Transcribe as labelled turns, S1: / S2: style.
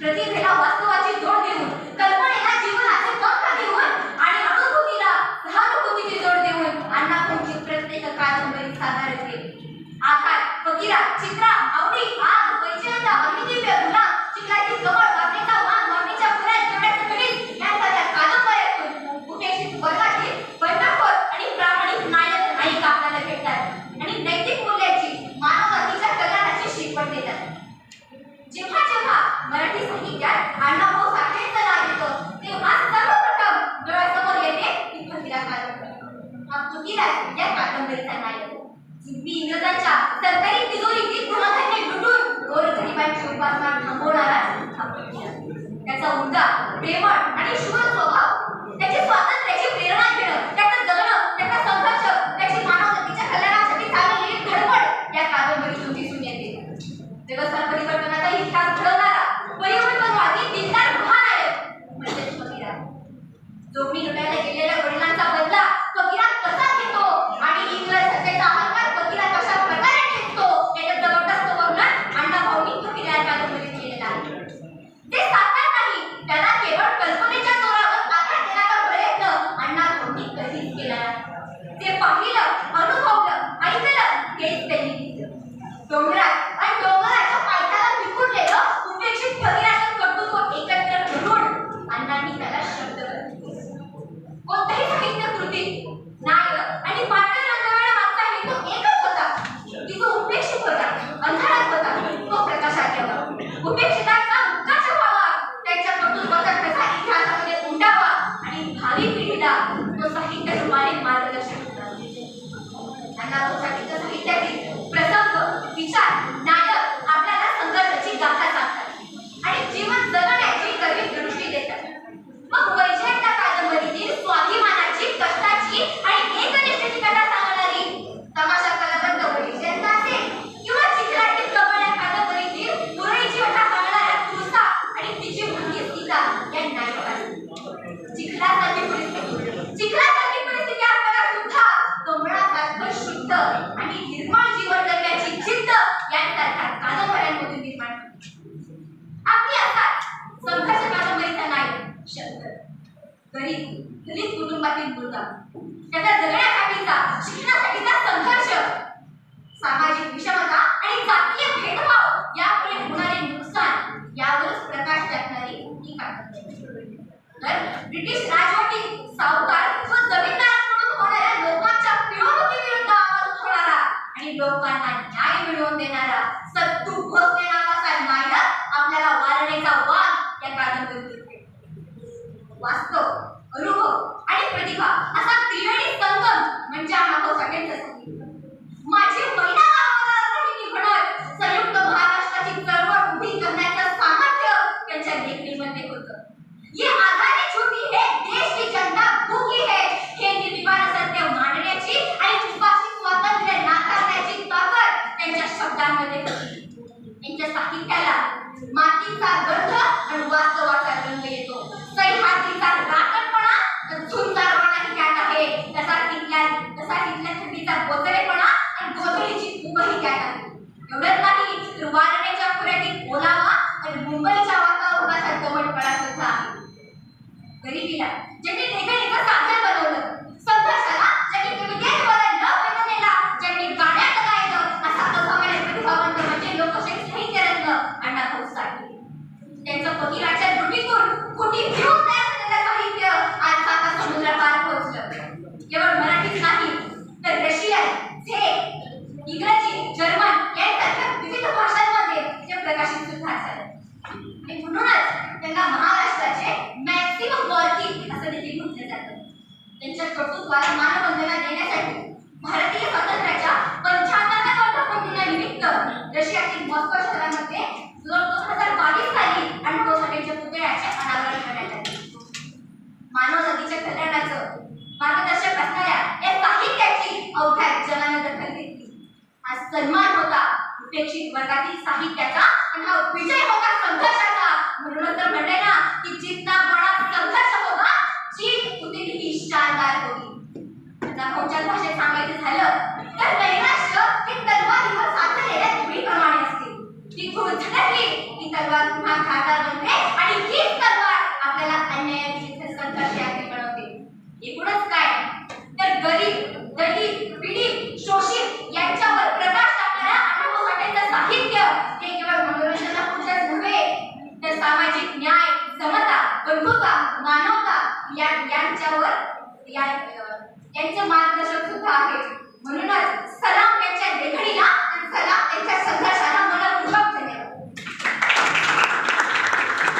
S1: Retiro. त्याचा उमदा प्रेमळ आणि शूर त्याचे स्वातंत्र्याची प्रेरणा घेणं त्याचा त्याची मानवजातीच्या कल्याणासाठी चाललेली धडपड या कादंबरीतून दिसून येते व्यवस्था परिवर्तनाचा इतिहास घडवणारा परिवर्तनवादी जो मी गरीब दलित कुटुंबातील मुलगा. त्याचा जगण्यासाठीचा शिक्षणासाठीचा संघर्ष. सामाजिक विषमता आणि जातीय भेदभाव यामुळे होणारे नुकसान यावरच प्रकाश टाकणारी ही कादंबरी तर ब्रिटिश राजवटी सावकार मातीचा गट लोकसभा शहरामध्ये दोन हजार बावीस मानव जातीच्या अवघ्या जगाने दखल सन्मान होता उपेक्षित वर्गातील साहित्याचा आणि विजय होता संघर्षाचा. तर म्हणले ना की जितना बडा संघर्ष होगा जीत उतनी शानदार होगी या यांच्यावर या यांचे मार्गदर्शक सुद्धा आहे म्हणूनच सलाम यांच्या लेखणीला आणि सलाम यांच्या संघर्ष